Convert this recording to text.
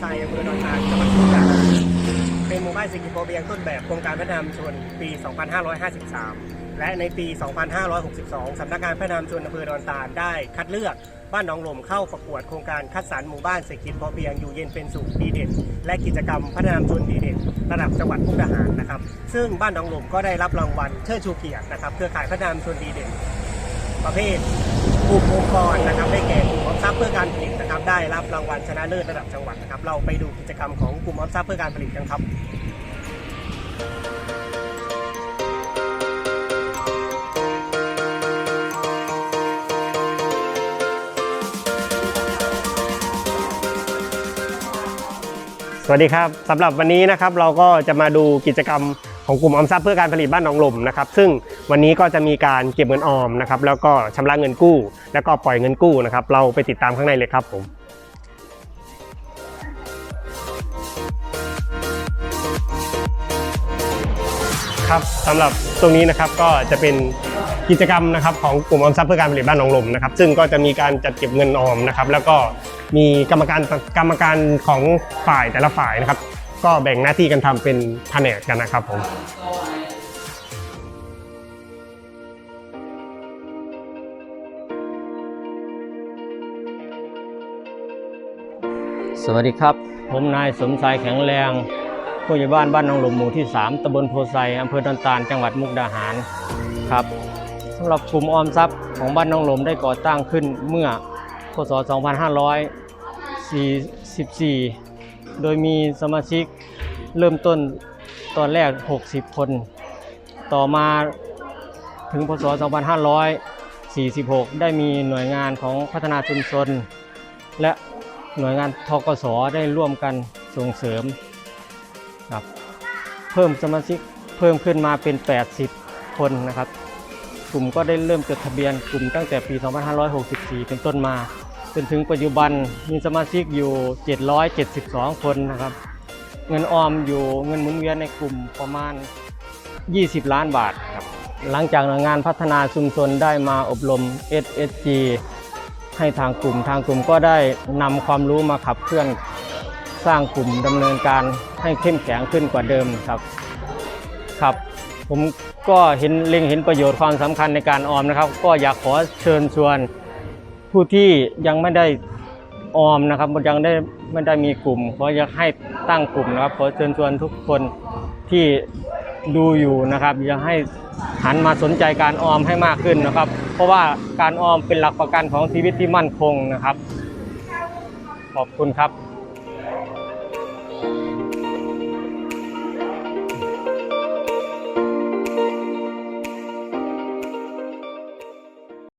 ไซอำเภอดอนตาลจังหวัดมุกดาหารเป็นหมู่บ้านเศรษฐกิจพอเพียงต้นแบบโครงการพัฒนาชุนปี 2553 และในปี 2562 สำนักงานพัฒนาชุนอำเภอดอนตาลได้คัดเลือกบ้านหนองลมเข้าประกวดโครงการคัดสรรหมู่บ้านเศรษฐกิจพอเพียงอยู่เย็นเป็นสุขดีเด่นและกิจกรรมพัฒนาชุนดีเด่นระดับจังหวัดมุกดาหารนะครับ ซึ่งบ้านหนองลมก็ได้รับรางวัลเชิดชูเกียรตินะครับเครือข่ายพัฒนาชุมชนดีเด่น ประเภท กลุ่มองค์กรนะครับได้แก่กลุ่มออมทรัพย์เพื่อการผลิตนะครับ ได้รับรางวัลชนะเลิศระดับจังหวัดนะครับ เราไปดูกิจกรรมของกลุ่มออมทรัพย์เพื่อการผลิตกันครับสวัสดีครับสำหรับวันนี้นะครับเราก็จะมาดูกิจกรรม ของกลุ่มออมทรัพย์เพื่อการผลิตบ้านหนองลมนะครับซึ่งวันนี้ก็จะมีการเก็บเงินออมนะครับแล้วก็ชำระเงินกู้ แล้วก็ปล่อยเงินกู้นะครับเราไปติดตามข้างในเลยครับผมครับสำหรับตรงนี้นะครับก็จะเป็นกิจกรรมนะครับของกลุ่มออมทรัพย์เพื่อการผลิตบ้านหนองลมนะครับซึ่งก็จะมีการจัดเก็บเงินออมนะครับแล้วก็มีกรรมการกรรมการของฝ่ายแต่ละฝ่ายนะครับ ก็แบ่งหน้าที่กันทำเป็นแผนกกันนะครับผมสวัสดีครับ ผมนายสมชายแข็งแรงผู้ใหญ่บ้านบ้านหนองหลุมหมู่ที่ 3ตำบลโพไซอำเภอดอนตาลจังหวัดมุกดาหารครับสำหรับกลุ่มออมทรัพย์ของบ้านหนองหลุมได้ก่อตั้งขึ้นเมื่อพศ 2544 โดยมีสมาชิกเริ่มต้นตอนแรก 60 คน ต่อมาถึงพศ 2546 ได้มีหน่วยงานของพัฒนาชุมชน และหน่วยงานทกสได้ร่วมกันส่งเสริมครับเพิ่มสมาชิกเพิ่มขึ้นมาเป็น 80 คนนะครับ กลุ่มก็ได้เริ่มจดทะเบียนกลุ่มตั้งแต่ปี 2564 เป็นต้นมา จนถึงปัจจุบันมีสมาชิกอยู่ 772 คนนะครับ เงินออมอยู่เงินหมุนเวียนในกลุ่มประมาณ 20 ล้านบาทครับหลังจากหน่วยงานพัฒนาชุมชนได้มาอบรม SSG ให้ทางกลุ่มทางกลุ่มก็ได้นำความรู้มาขับเคลื่อนสร้างกลุ่มดำเนินการให้เข้มแข็งขึ้นกว่าเดิมครับครับผมก็เห็นเล็งเห็นประโยชน์ความสำคัญในการออมนะครับ ก็อยากขอเชิญชวน ผู้ที่ยังไม่ได้ออมนะครับยังได้ไม่ได้มีกลุ่มขออยากให้ตั้งกลุ่มนะครับขอเชิญชวนทุกคนที่ดูอยู่นะครับอยากให้หันมาสนใจการออมให้มากขึ้นนะครับ เพราะว่าการออมเป็นหลักประกันของชีวิตที่มั่นคงนะครับ ขอบคุณครับ